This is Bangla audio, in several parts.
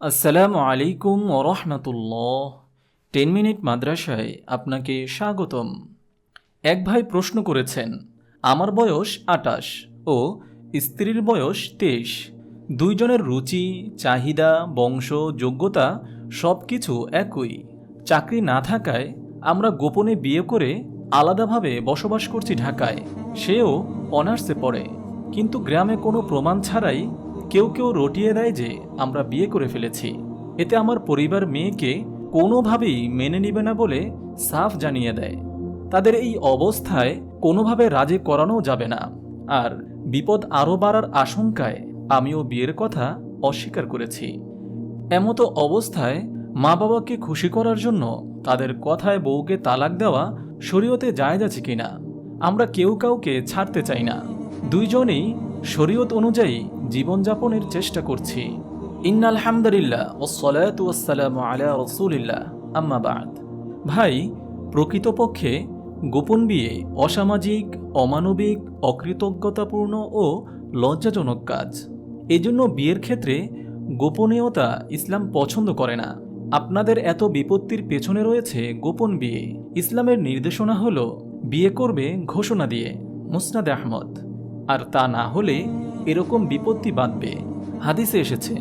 আসসালামু আলাইকুম ওরহমতুল্লাহ টেন মিনিট মাদ্রাসায় আপনাকে স্বাগতম। এক ভাই প্রশ্ন করেছেন, আমার বয়স আটাশ ও স্ত্রীর বয়স তেইশ। দুইজনের রুচি, চাহিদা, বংশ, যোগ্যতা সব কিছু একই। চাকরি না থাকায় আমরা গোপনে বিয়ে করে আলাদাভাবে বসবাস করছি ঢাকায়। সেও অনার্সে পড়ে। কিন্তু গ্রামে কোনো প্রমাণ ছাড়াই কেউ কেউ রটিয়ে দেয় যে, আমরা বিয়ে করে ফেলেছি। এতে আমার পরিবার মেয়েকে কোনোভাবেই মেনে নিবে না বলে সাফ জানিয়ে দেয়। তাদের এই অবস্থায় কোনোভাবে রাজি করানো যাবে না। আর বিপদ আরও বাড়ার আশঙ্কায় আমিও বিয়ের কথা অস্বীকার করেছি। এমতো অবস্থায় মা বাবাকে খুশি করার জন্য তাদের কথায় বউকে তালাক দেওয়া শরীয়তে জায়েজ আছে কিনা, আমরা কেউ কাউকে ছাড়তে চাই না। দুইজনেই শরীয়ত অনুযায়ী জীবনযাপনের চেষ্টা করছি। ইন্নাল হামদুলিল্লাহ ওসলাত ওয়াসালাম আলা রসুলিল্লাহ। আম্মা বাদ। ভাই, প্রকৃতপক্ষে গোপন বিয়ে অসামাজিক, অমানবিক, অকৃতজ্ঞতাপূর্ণ ও লজ্জাজনক কাজ। এজন্য বিয়ের ক্ষেত্রে গোপনীয়তা ইসলাম পছন্দ করে না। আপনাদের এত বিপত্তির পেছনে রয়েছে গোপন বিয়ে। ইসলামের নির্দেশনা হল, বিয়ে করবে ঘোষণা দিয়ে, মুসনাদ আহমদ। আর তা না হলে এরকম বিপত্তি বাঁধবে। হাদিসে এসেছে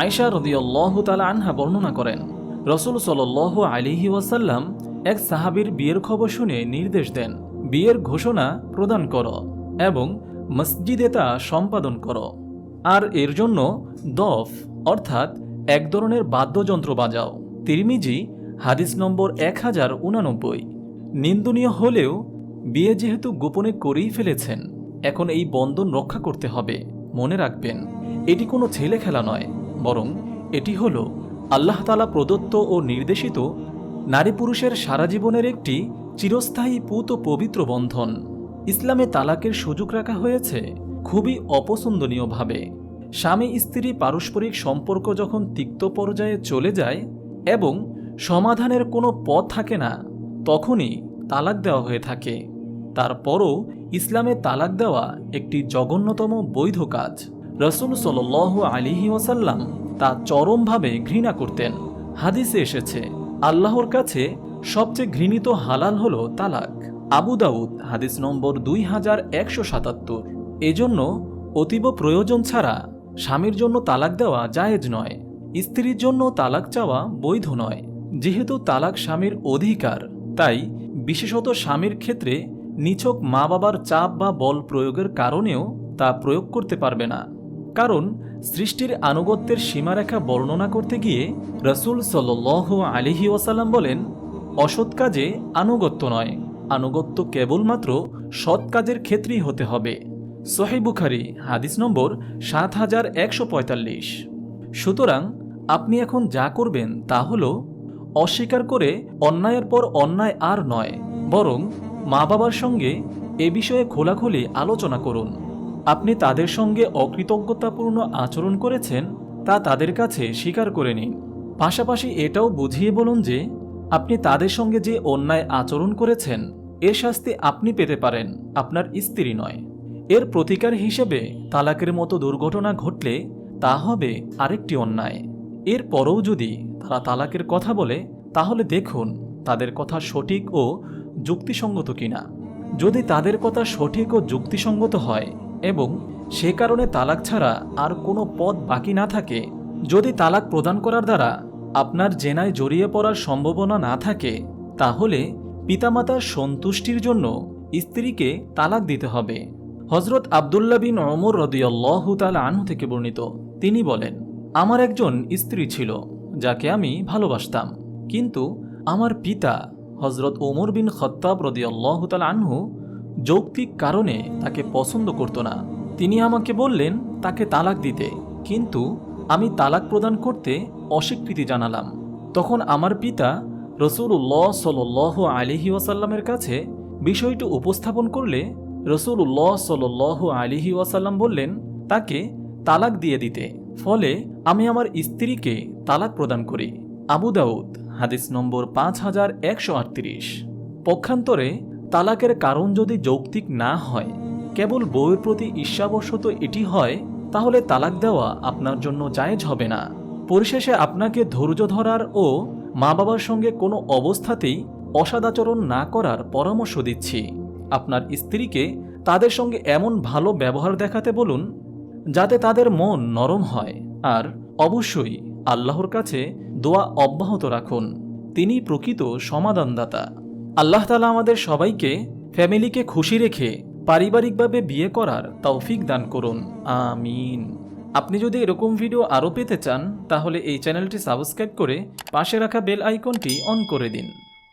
আয়সা রদিয়াল্লাহ তালা আনহা বর্ণনা করেন, রসুল সাল্লাহ আলিহি ওয়াসাল্লাম এক সাহাবীর বিয়ের খবর শুনে নির্দেশ দেন, বিয়ের ঘোষণা প্রদান করো এবং মসজিদে তা সম্পাদন করো। আর এর জন্য দফ, অর্থাৎ এক ধরনের বাদ্যযন্ত্র বাজাও। তিরমিজি, হাদিস নম্বর এক হাজার উনানব্বই। নিন্দনীয় হলেও, বিয়ে যেহেতু গোপনে করেই ফেলেছেন, এখন এই বন্ধন রক্ষা করতে হবে। মনে রাখবেন, এটি কোনো ছেলে খেলা নয়, বরং এটি হল আল্লাহ তালা প্রদত্ত ও নির্দেশিত নারী পুরুষের সারা জীবনের একটি চিরস্থায়ী পুত পবিত্র বন্ধন। ইসলামে তালাকের সুযোগ রাখা হয়েছে খুবই অপছন্দনীয়ভাবে। স্বামী স্ত্রী পারস্পরিক সম্পর্ক যখন তিক্ত পর্যায়ে চলে যায় এবং সমাধানের কোনো পথ থাকে না, তখনই তালাক দেওয়া হয়ে থাকে। তারপরও ইসলামে তালাক দেওয়া একটি জঘন্যতম বৈধ কাজ। রসুল সাল আলিহি ওসাল্লাম তা চরমভাবে ঘৃণা করতেন। হাদিসে এসেছে, আল্লাহর কাছে সবচেয়ে ঘৃণিত হালাল হল তালাক। আবু দাউদ, হাদিস নম্বর দুই হাজার একশো সাতাত্তর। এজন্য অতীব প্রয়োজন ছাড়া স্বামীর জন্য তালাক দেওয়া জায়েজ নয়। স্ত্রীর জন্য তালাক চাওয়া বৈধ নয়। যেহেতু তালাক স্বামীর অধিকার, তাই বিশেষত স্বামীর ক্ষেত্রে নিছক মা বাবার চাপ বা বল প্রয়োগের কারণেও তা প্রয়োগ করতে পারবে না। কারণ, সৃষ্টির আনুগত্যের সীমারেখা বর্ণনা করতে গিয়ে রসুল সাল আলিহি ওয়াসাল্লাম বলেন, অসৎ কাজে আনুগত্য নয়। আনুগত্য কেবলমাত্র সৎ কাজের ক্ষেত্রেই হতে হবে। সোহেব বুখারি, হাদিস নম্বর সাত হাজার একশো পঁয়তাল্লিশ। সুতরাং, আপনি এখন যা করবেন তা হল, অস্বীকার করে অন্যায়ের পর অন্যায় আর নয়, বরং মা বাবার সঙ্গে এ বিষয়ে খোলাখুলি আলোচনা করুন। আপনি তাদের সঙ্গে অকৃতজ্ঞতাপূর্ণ আচরণ করেছেন তা তাদের কাছে স্বীকার করে নিন। পাশাপাশি এটাও বুঝিয়ে বলুন যে, আপনি তাদের সঙ্গে যে অন্যায় আচরণ করেছেন এর শাস্তি আপনি পেতে পারেন, আপনার স্ত্রী নয়। এর প্রতিকার হিসেবে তালাকের মতো দুর্ঘটনা ঘটলে তা হবে আরেকটি অন্যায়। এর পরেও যদি তারা তালাকের কথা বলে, তাহলে দেখুন তাদের কথা সঠিক ও যুক্তিসঙ্গত কিনা? যদি তাদের কথা সঠিক ও যুক্তিসঙ্গত হয় এবং সে কারণে তালাক ছাড়া আর কোনো পথ বাকি না থাকে, যদি তালাক প্রদান করার দ্বারা আপনার জেনায় জড়িয়ে পড়ার সম্ভাবনা না থাকে, তাহলে পিতামাতার সন্তুষ্টির জন্য স্ত্রীকে তালাক দিতে হবে। হজরত আবদুল্লা বিন অমর রদিয়াল্লাহ তালা আনহু থেকে বর্ণিত। তিনি বলেন, আমার একজন স্ত্রী ছিল, যাকে আমি ভালোবাসতাম। কিন্তু আমার পিতা হজরত ওমর বিন খত্তাব রদিয়াল্লাহ তালা আনহু যৌক্তিক কারণে তাকে পছন্দ করত না। তিনি আমাকে বললেন, তাকে তালাক দিতে। কিন্তু আমি তালাক প্রদান করতে অস্বীকৃতি জানালাম। তখন আমার পিতা রসুল্লাহ সাল আলিহি ওয়াসাল্লামের কাছে বিষয়টি উপস্থাপন করলে রসুল্লাহ সাল আলিহি ওয়াসাল্লাম বললেন, তাকে তালাক দিয়ে দিতে। ফলে আমি আমার স্ত্রীকে তালাক প্রদান করি। আবু দাউদ হাদিস নম্বর পাঁচ হাজার একশো আটত্রিশ। পক্ষান্তরে তালাকের কারণ যদি যৌক্তিক না হয়, কেবল বউয়ের প্রতি ঈর্ষাবশত এটি হয়, তাহলে তালাক দেওয়া আপনার জন্য জায়েজ হবে না। পরিশেষে আপনাকে ধৈর্য ধরার ও মা বাবার সঙ্গে কোনো অবস্থাতেই অসদাচরণ না করার পরামর্শ দিচ্ছি। আপনার স্ত্রীকে তাদের সঙ্গে এমন ভালো ব্যবহার দেখাতে বলুন, যাতে তাদের মন নরম হয়। আর অবশ্যই আল্লাহর কাছে দোয়া অব্যাহত রাখুন। তিনি প্রকৃত সমাধানদাতা। আল্লাহ তালা আমাদের সবাইকে ফ্যামিলিকে খুশি রেখে পারিবারিকভাবে বিয়ে করার তৌফিক দান করুন। আমিন। আপনি যদি এরকম ভিডিও আরও পেতে চান, তাহলে এই চ্যানেলটি সাবস্ক্রাইব করে পাশে রাখা বেল আইকনটি অন করে দিন।